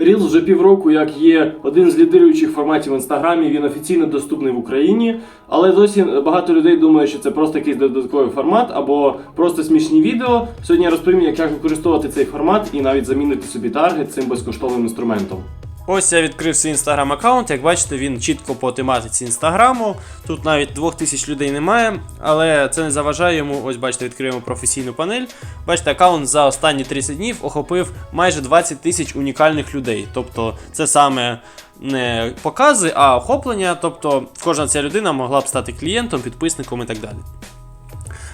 Reels вже півроку як є один з лідируючих форматів в інстаграмі. Він офіційно доступний в Україні, але досі багато людей думає, що це просто якийсь додатковий формат або просто смішні відео. Сьогодні я розповім, як використовувати цей формат і навіть замінити собі таргет цим безкоштовним інструментом. Ось я відкрив свій інстаграм аккаунт. Як бачите, він чітко по тематиці інстаграму. Тут навіть 2000 людей немає, але це не заважає йому. Ось бачите, відкриємо професійну панель. Бачите, аккаунт за останні 30 днів охопив майже 20 тисяч унікальних людей. Тобто, це саме не покази, а охоплення. Тобто, кожна ця людина могла б стати клієнтом, підписником і так далі.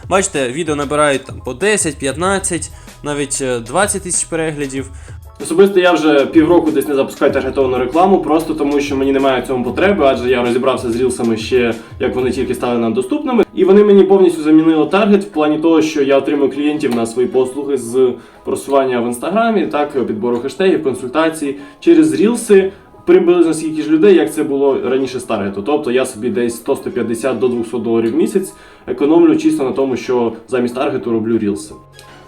Бачите, відео набирають там по 10, 15, навіть е, 20 тисяч переглядів. Особисто я вже півроку десь не запускаю таргетовану рекламу, просто тому що мені немає в цьому потреби, адже я розібрався з рілсами ще як вони тільки стали нам доступними. І вони мені повністю замінили таргет в плані того, що я отримую клієнтів на свої послуги з просування в інстаграмі, так підбору хештегів, консультацій через рілси. Приблизно стільки ж людей, як це було раніше з таргету. Тобто я собі десь 100-150 до 200 доларів в місяць економлю чисто на тому, що замість таргету роблю рілси.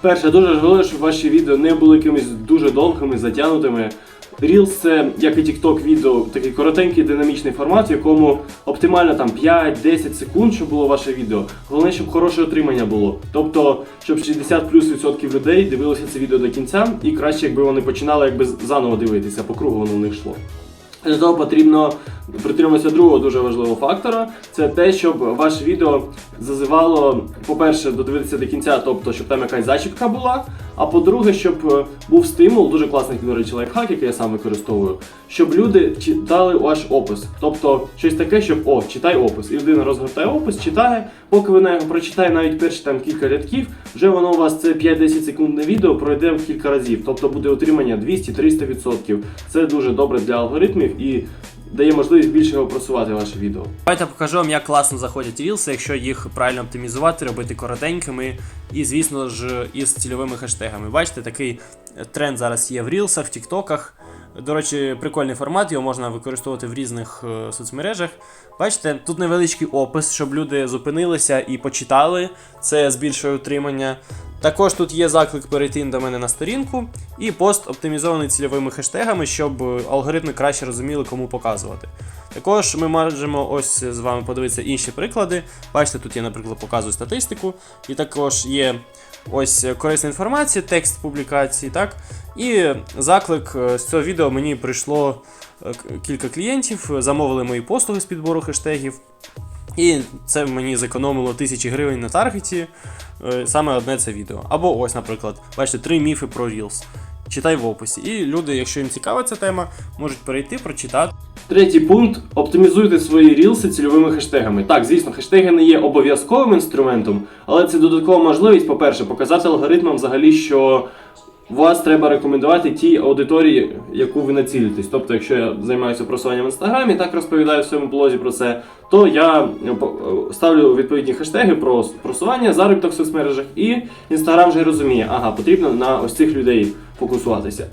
Перше, дуже важливо, щоб ваші відео не були якимись дуже довгими, затягнутими. Reels це, як і TikTok відео, такий коротенький динамічний формат, в якому оптимально там 5-10 секунд, щоб було ваше відео. Головне, щоб хороше отримання було. Тобто, щоб 60 плюс відсотків людей дивилися це відео до кінця, і краще, якби вони починали якби заново дивитися, по кругу воно в них йшло. Того потрібно притримуватися другого дуже важливого фактора. Це те, щоб ваше відео зазивало, по-перше, додивитися до кінця, тобто, щоб там якась зачіпка була. А по-друге, щоб е, був стимул, дуже класний, до речі, лайфхак, який я сам використовую, щоб люди читали ваш опис. Тобто щось таке, щоб о, читай опис. І людина розгортає опис, читає, поки вона прочитає навіть перші там кілька рядків, вже воно у вас це 5-10 секундне відео пройде в кілька разів. Тобто буде отримання 200-300%. Це дуже добре для алгоритмів і дає можливість більше його просувати ваше відео. Давайте покажу вам, як класно заходять рілси, якщо їх правильно оптимізувати, робити коротенькими і, звісно ж, із цільовими хештегами. Бачите, такий тренд зараз є в рілсах, в тіктоках. До речі, прикольний формат, його можна використовувати в різних е, соцмережах. Бачите, тут невеличкий опис, щоб люди зупинилися і почитали. Це збільшує утримання. Також тут є заклик перейти до мене на сторінку, і пост оптимізований цільовими хештегами, щоб е, алгоритми краще розуміли, кому показувати. Також ми можемо ось з вами подивитися інші приклади. Бачите, тут я, наприклад, показую статистику, і також є ось корисна інформація, текст публікації, так? І заклик е, з цього відео мені прийшло е, кілька клієнтів, замовили мої послуги з підбору хештегів. І це мені зекономило тисячі гривень на таргеті, е, саме одне це відео. Або ось, наприклад, бачите, три міфи про Reels. Читай в описі. І люди, якщо їм цікава ця тема, можуть перейти, прочитати. Третій пункт оптимізуйте свої рілси цільовими хештегами. Так, звісно, хештеги не є обов'язковим інструментом, але це додаткова можливість, по-перше, показати алгоритмам взагалі, що вас треба рекомендувати тій аудиторії, яку ви націлитесь. Тобто, якщо я займаюся просуванням в інстаграмі, так розповідаю в своєму блозі про це, то я е, е, ставлю відповідні хештеги про просування, заробіток в соцмережах, і інстаграм вже розуміє, ага, потрібно на ось цих людей фокусуватися.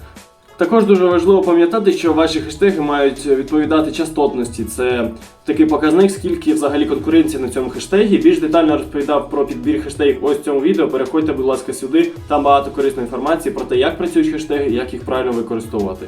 Також дуже важливо пам'ятати, що ваші хештеги мають відповідати частотності. Це такий показник, скільки взагалі конкуренції на цьому хештегі. Більш детально розповідав про підбір хештегів ось в цьому відео. Переходьте, будь ласка, сюди. Там багато корисної інформації про те, як працюють хештеги, як їх правильно використовувати.